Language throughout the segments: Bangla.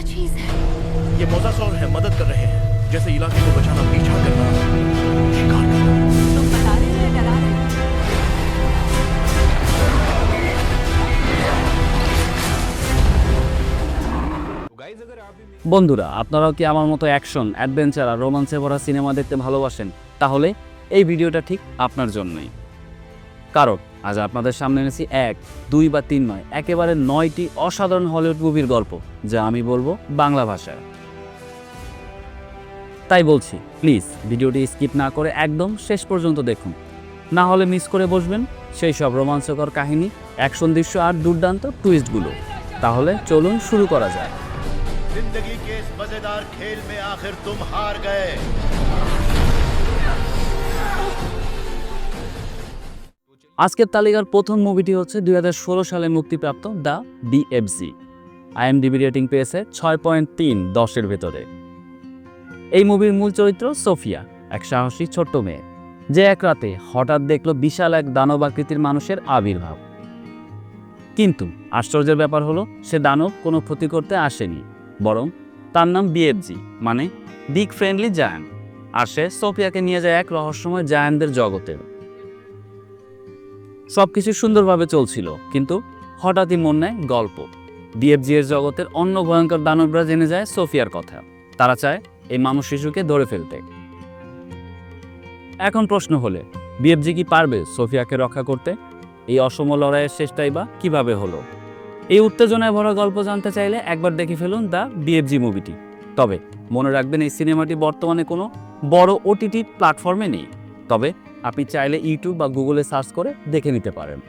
क्या चीज है ये मोजासौर है मदद कर रहे हैं जैसे इलाके को बचाना पीछा करना शिकार करना तुम बता रहे हो या डरा रहे हो বন্ধুরা আপনারাও কি আমার মতো অ্যাকশন অ্যাডভেঞ্চার আর রোমান্সে ভরা সিনেমা দেখতে ভালোবাসেন তাহলে এই ভিডিওটা ঠিক আপনার জন্যই কারণ আজ আপনাদের সামনে এনেছি এক, দুই বা তিন নয়, একেবারে নয়টি অসাধারণ হলিউড মুভির গল্প, যা আমি বলব বাংলা ভাষায়। তাই বলছি, প্লিজ ভিডিওটি স্কিপ না করে একদম শেষ পর্যন্ত দেখুন। না হলে মিস করে বসবেন সেই সব রোমাঞ্চকর কাহিনী, অ্যাকশন দৃশ্য আর দুর্দান্ত টুইস্টগুলো। তাহলে চলুন শুরু করা যায় জিন্দগি কে মজেদার খেল মে আখির তুম হার গয়ে আজকের তালিকার প্রথম মুভিটি হচ্ছে দুই হাজার ষোলো সালে মুক্তিপ্রাপ্ত দ্য বিএফজি আইএমডিবি রেটিং পেয়েছে ছয় পয়েন্ট তিন দশের ভেতরে। এই মুভির মূল চরিত্র সোফিয়া, এক সাহসী ছোট্ট মেয়ে, যে এক রাতে হঠাৎ দেখল বিশাল এক দানবাকৃতির মানুষের আবির্ভাব। কিন্তু আশ্চর্যের ব্যাপার হলো, সে দানব কোনো ক্ষতি করতে আসেনি, বরং তার নাম বিএফজি মানে বিগ ফ্রেন্ডলি জায়ান্ট। আর সে সোফিয়াকে নিয়ে যায় এক রহস্যময় জায়ান্টদের জগতে সবকিছু সুন্দরভাবে চলছিল, কিন্তু হঠাৎই মন নেয় গল্প। ডিএফজি এর জগতের অন্য ভয়ঙ্কর দানবরা জেনে যায় সোফিয়ার কথা। তারা চায় এই মানুষ শিশুকে ধরে ফেলতে। এখন প্রশ্ন হলে বিএফজি কি পারবে সোফিয়াকে রক্ষা করতে? এই অসম লড়াইয়ের শেষটাই বা কীভাবে হলো? এই উত্তেজনায় ভরা গল্প জানতে চাইলে একবার দেখে ফেলুন দ্য বিএফজি মুভিটি। তবে মনে রাখবেন, এই সিনেমাটি বর্তমানে কোনো বড় ওটিটি প্ল্যাটফর্মে নেই। তবে আপনি চাইলে ইউটিউব বা গুগলে সার্চ করে দেখে নিতে পারেন।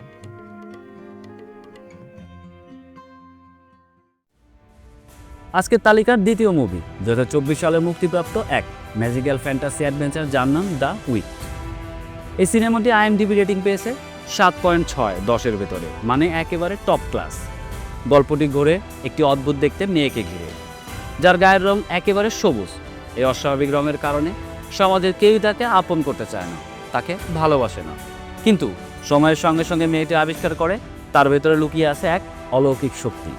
আজকের তালিকার দ্বিতীয় মুভি দু হাজার চব্বিশ সালে মুক্তিপ্রাপ্ত এক ম্যাজিক্যাল ফ্যান্টাসি অ্যাডভেঞ্চার যার নাম দ্য উইক। এই সিনেমাটি আইএমডিবি রেটিং পেয়েছে সাত পয়েন্ট ছয় দশের ভেতরে মানে একেবারে টপ ক্লাস গল্পটি ঘুরে একটি অদ্ভুত দেখতে মেয়েকে ঘিরে, যার গায়ের রং একেবারে সবুজ। এই অস্বাভাবিক রঙের কারণে সমাজের কেউই তাকে আপন করতে চায় না। তাকে ভালোবাসে না। কিন্তু সময়ের সঙ্গে সঙ্গে মেয়েটি আবিষ্কার করে, তার ভেতরে লুকিয়ে আছে এক অলৌকিক শক্তি।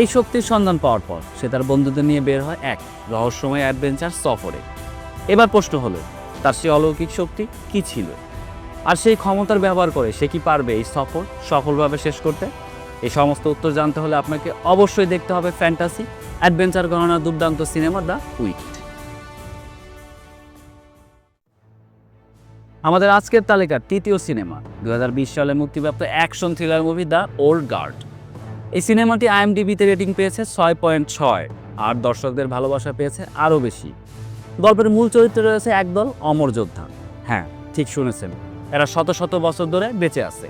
এই শক্তির সন্ধান পাওয়ার পর সে তার বন্ধুদের নিয়ে বের হয় এক রহস্যময় অ্যাডভেঞ্চার সফরে। এবার প্রশ্ন হলো, তার সেই অলৌকিক শক্তি কি ছিল? আর সেই ক্ষমতার ব্যবহার করে সে কি পারবে এই সফর সফলভাবে শেষ করতে? এই সমস্ত উত্তর জানতে হলে আপনাকে অবশ্যই দেখতে হবে ফ্যান্টাসি, অ্যাডভেঞ্চার গণনা দুর্দান্ত সিনেমা দ্য উইকড আমাদের আজকের তালিকার তৃতীয় সিনেমা। দুই হাজার বিশ সালে মুক্তিপ্রাপ্ত action thriller movie the old guard. এই সিনেমাটি আইএমডিবিতে রেটিং পেয়েছে ছয় পয়েন্ট ছয়, আর দর্শকদের ভালোবাসা পেয়েছে আরও বেশি। গল্পের মূল চরিত্রে রয়েছে একদল অমর যোদ্ধা। হ্যাঁ ঠিক শুনেছেন, এরা শত শত বছর ধরে বেঁচে আছে,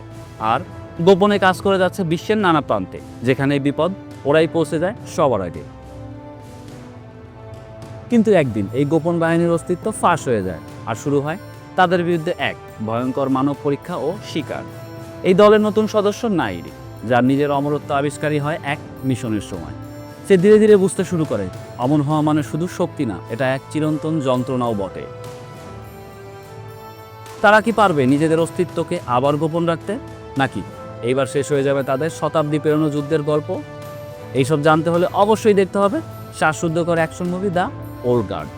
আর গোপনে কাজ করে যাচ্ছে বিশ্বের নানা প্রান্তে, যেখানে বিপদ ওরাই পৌঁছে যায় সবার আগে। কিন্তু একদিন এই গোপন বাহিনীর অস্তিত্ব ফাঁস হয়ে যায়, আর শুরু হয় তাদের বিরুদ্ধে এক ভয়ঙ্কর মানব পরীক্ষা ও শিকার। এই দলের নতুন সদস্য নাইরি, যার নিজের অমরত্ব আবিষ্কারী হয় এক মিশনের সময়। সে ধীরে ধীরে বুঝতে শুরু করে, অমন হওয়া মানে শুধু শক্তি না, এটা এক চিরন্তন যন্ত্রণাও বটে। তারা কি পারবে নিজেদের অস্তিত্বকে আবার গোপন রাখতে? নাকি এইবার শেষ হয়ে যাবে তাদের শতাব্দী পেরোনো যুদ্ধের গল্প? এইসব জানতে হলে অবশ্যই দেখতে হবে শ্বাসরুদ্ধকর action movie the old guard.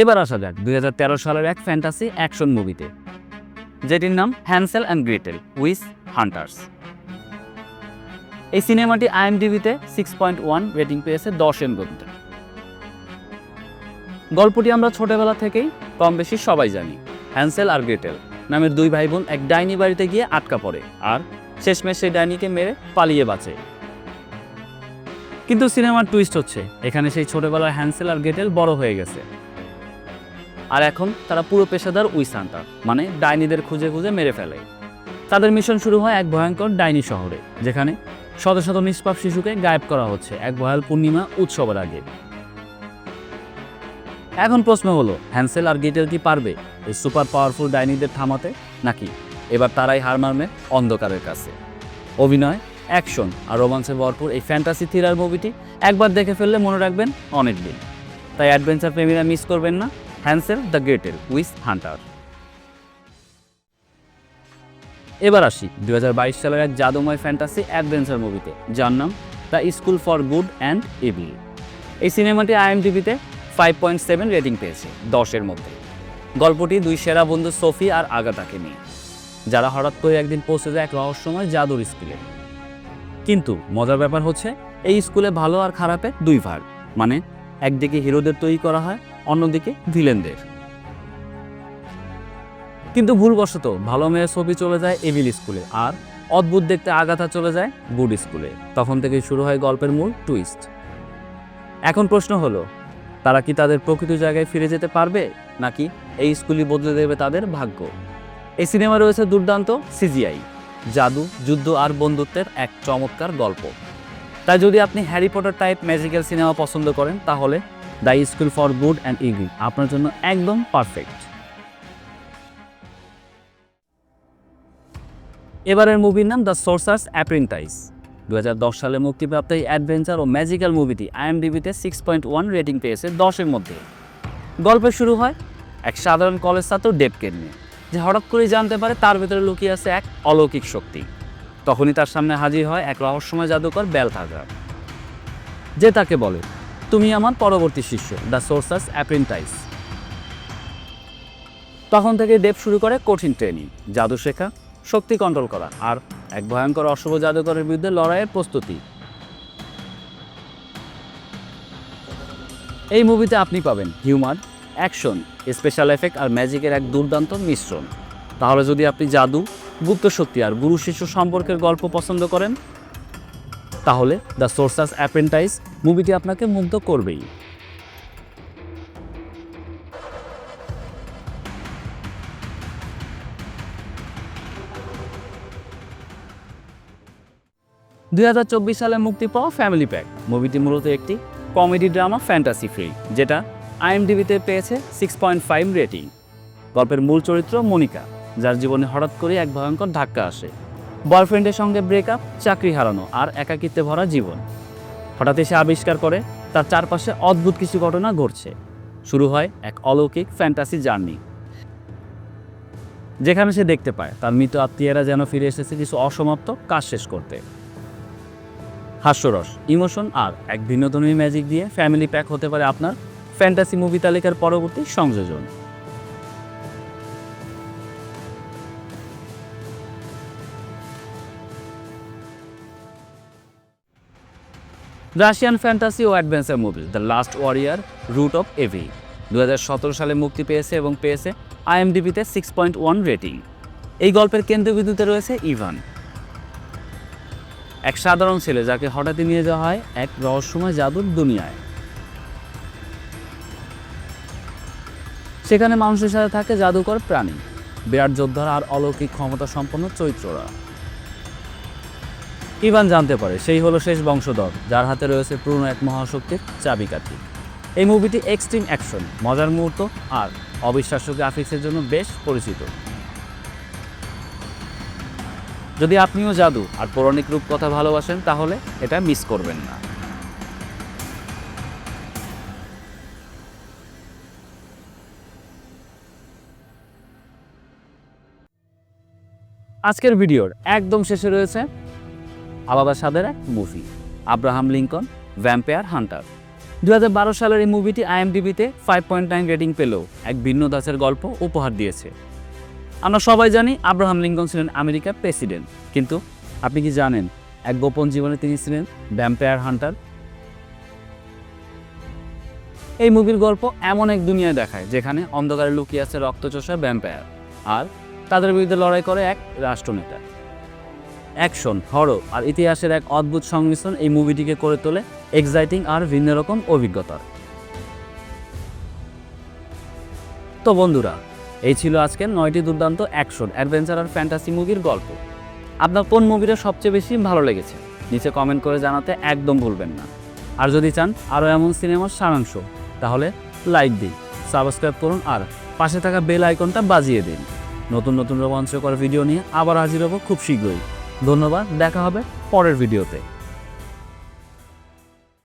এবার আসা যাক, দুই হাজার তেরো সালের এক ফ্যান্টাসি অ্যাকশন মুভিতে যেটির নাম Hansel and Gretel witch hunters এই সিনেমাটি আইএমডিবিতে সিক্স পয়েন্ট ওয়ান রেটিং পেয়েছে দশের মধ্যে গল্পটি আমরা ছোটবেলা থেকেই কম বেশি সবাই জানি হ্যান্সেল আর গ্রেটেল নামের দুই ভাই বোন এক ডাইনি বাড়িতে গিয়ে আটকা পড়ে আর শেষমেশ সেই ডাইনিকে মেরে পালিয়ে বাঁচে। কিন্তু সিনেমার টুইস্ট হচ্ছে, এখানে সেই ছোটবেলার হ্যান্সেল আর গ্রেটেল বড় হয়ে গেছে। আর এখন তারা পুরো পেশাদার উইসান্টার মানে ডাইনিদের খুঁজে খুঁজে মেরে ফেলে। তাদের মিশন শুরু হয় এক ভয়ঙ্কর ডাইনি শহরে, যেখানে শত শত নিষ্পাপ শিশুকে গায়েব করা হচ্ছে এক ভয়াল পূর্ণিমা উৎসবের আগে। এখন প্রশ্ন হলো, হ্যান্সেল আর গেটেল কি পারবে এই সুপার পাওয়ারফুল ডাইনিদের থামাতে, নাকি এবার তারাই হার মারবে অন্ধকারের কাছে? অভিনয়, অ্যাকশন আর রোমান্সে ভরপুর এই ফ্যান্টাসি থ্রিলার মুভিটি একবার দেখে ফেললে মনে রাখবেন অনেক দিন। তাই অ্যাডভেঞ্চার প্রেমীরা মিস করবেন না। Hansel the Gretel witch hunter. এবার আসি দু হাজার বাইশ সালের এক জাদুময় ফ্যান্টাসি অ্যাডভেঞ্চার মুভিতে, যার নাম the school for good and evil. এই সিনেমাটি আইএমডিবিতে ফাইভ পয়েন্ট সেভেন রেটিং পেয়েছে দশের মধ্যে। গল্পটি দুই সেরা বন্ধু সোফি আর আগাতাকে নিয়ে, যারা হঠাৎ করে একদিন পৌঁছে যায় এক রহস্যময় জাদুর স্কুলে। কিন্তু মজার ব্যাপার হচ্ছে, এই স্কুলে ভালো আর খারাপের দুই ভাগ। মানে একদিকে হিরোদের তৈরি করা হয় অন্যদিকে ভিলেনদের। কিন্তু ভুলবশত ভালো মেয়ের ছবি চলে যায় এভিল স্কুলে আর অদ্ভুত দেখতে আগাথা চলে যায় গুড স্কুলে। তখন থেকেই শুরু হয় গল্পের মূল টুইস্ট। এখন প্রশ্ন হলো, তারা কি তাদের প্রকৃত জায়গায় ফিরে যেতে পারবে নাকি এই স্কুলই বদলে দেবে তাদের ভাগ্য? এই সিনেমা রয়েছে দুর্দান্ত সিজিআই, জাদু, যুদ্ধ আর বন্ধুত্বের এক চমৎকার গল্প। তাই যদি আপনি Harry Potter type magical cinema পছন্দ করেন, তাহলে the school for good and evil আপনার জন্য একদম পারফেক্ট এবারের মুভির নাম দ্য সোর্সার্স অ্যাপ্রেন্টাইস দু হাজার দশ সালে মুক্তিপ্রাপ্ত এই অ্যাডভেঞ্চার ও ম্যাজিক্যাল মুভিটি আইএমডিবিতে সিক্স পয়েন্ট ওয়ান রেটিং পেয়েছে দশের মধ্যে। গল্প শুরু হয় এক সাধারণ কলেজ ছাত্র ডেপকে নিয়ে, যে হঠাৎ করেই জানতে পারে তার ভেতরে লুকিয়ে আছে এক অলৌকিক শক্তি। তখনই তার সামনে হাজির হয় এক রহস্যময় জাদুকর বেলথাগার যে তাকে বলে তুমি আমার পরবর্তী শিষ্য, দ্য সোর্সার্স অ্যাপ্রেন্টাইস। তখন থেকে দেব শুরু করে কঠিন ট্রেনিং, জাদু শেখা, শক্তি কন্ট্রোল করা আর এক ভয়ঙ্কর অশুভ জাদুকরের বিরুদ্ধে লড়াইয়ের প্রস্তুতি। এই মুভিতে আপনি পাবেন হিউমার, অ্যাকশন, স্পেশাল এফেক্ট আর ম্যাজিকের এক দুর্দান্ত মিশ্রণ। তাহলে যদি আপনি জাদু, গুপ্ত শক্তি আর গুরু শিষ্য সম্পর্কের গল্প পছন্দ করেন তাহলে দ্য সোর্সাস অ্যাপেন্টাইজ মুভিটি আপনাকে মুগ্ধ করবেই। দুই হাজার চব্বিশ সালে মুক্তি পাওয়া ফ্যামিলি প্যাক, মুভিটি মূলত একটি কমেডি ড্রামা ফ্যান্টাসি ফিল্ম যেটা আইএমডিবিতে পেয়েছে সিক্স পয়েন্ট ফাইভ রেটিং। গল্পের মূল চরিত্র মনিকা, যার জীবনে হঠাৎ করে এক ভয়ঙ্কর ধাক্কা আসে। বয়ফ্রেন্ডের সঙ্গে ব্রেকআপ, চাকরি হারানো আর একাকিত্বে ভরা জীবন। হঠাৎ এসে আবিষ্কার করে তার চারপাশে অদ্ভুত কিছু ঘটনা ঘটছে। শুরু হয় এক অলৌকিক ফ্যান্টাসি জার্নি যেখানে সে দেখতে পায়, তার মৃত আত্মীয়রা যেন ফিরে এসেছে কিছু অসমাপ্ত কাজ শেষ করতে। হাস্যরস, ইমোশন আর এক ভিন্নধর্মী ম্যাজিক দিয়ে ফ্যামিলি প্যাক হতে পারে আপনার ফ্যান্টাসি মুভি তালিকার পরবর্তী সংযোজন। Russian fantasy O adventure movie, the last warrior, root of evil. দুই হাজার সতেরো সালে মুক্তি পেয়েছে এবং পেয়েছে আইএমডিবিতে সিক্স পয়েন্ট ওয়ান রেটিং এই গল্পের কেন্দ্রবিন্দুতে রয়েছে ইভান। এক সাধারণ ছেলে যাকে হঠাৎই নিয়ে যাওয়া হয় এক রহস্যময় জাদুর দুনিয়ায়। সেখানে মানুষের সাথে থাকে জাদুকর প্রাণী। বিরাট যোদ্ধারা আর অলৌকিক ক্ষমতা সম্পন্ন চরিত্ররা ইভান জানতে পারে, সেই হলো শেষ বংশধর, যার হাতে রয়েছে পুরনো এক মহাশক্তির চাবিকাঠি। এই মুভিটি এক্সট্রিম অ্যাকশন মজার মুহূর্ত আর অবিশ্বাস্য গ্রাফিক্সের জন্য বেশ পরিচিত। যদি আপনিও জাদু আর পৌরাণিক রূপকথা ভালোবাসেন, তাহলে এটা মিস করবেন না। আজকের ভিডিওর একদম শেষে রয়েছে আলাদা স্বাদের এক movie, Abraham Lincoln vampire hunter দু হাজার বারো সালের এই মুভিটি আইএমডিবিতে ফাইভ পয়েন্ট নাইন রেটিং পেলেও এক ভিন্ন দাসের গল্প উপহার দিয়েছে। আমরা সবাই জানি আব্রাহাম লিঙ্কন ছিলেন আমেরিকার প্রেসিডেন্ট, কিন্তু আপনি কি জানেন এক গোপন জীবনে তিনি ছিলেন ভ্যাম্পায়ার হান্টার এই মুভির গল্প এমন এক দুনিয়ায় দেখায়, যেখানে অন্ধকারে লুকিয়ে আছে রক্তচোষা ভ্যাম্পায়ার আর তাদের বিরুদ্ধে লড়াই করে এক রাষ্ট্রনেতা। অ্যাকশন, হরর আর ইতিহাসের এক অদ্ভুত সংমিশ্রণ এই মুভিটিকে করে তোলে এক্সাইটিং আর ভিন্ন রকম অভিজ্ঞতার। তো বন্ধুরা, এই ছিল আজকের নয়টি দুর্দান্ত অ্যাকশন, অ্যাডভেঞ্চার আর ফ্যান্টাসি মুভির গল্প। আপনার কোন মুভিটা সবচেয়ে বেশি ভালো লেগেছে? নিচে কমেন্ট করে জানাতে একদম ভুলবেন না। আর যদি চান আরও এমন সিনেমার সারাংশ, তাহলে লাইক দিন, সাবস্ক্রাইব করুন আর পাশে থাকা বেল আইকনটা বাজিয়ে দিন। নতুন নতুন রোমাঞ্চকর ভিডিও নিয়ে আবার হাজির হব খুব শীঘ্রই। ধন্যবাদ দেখা হবে পরের ভিডিওতে।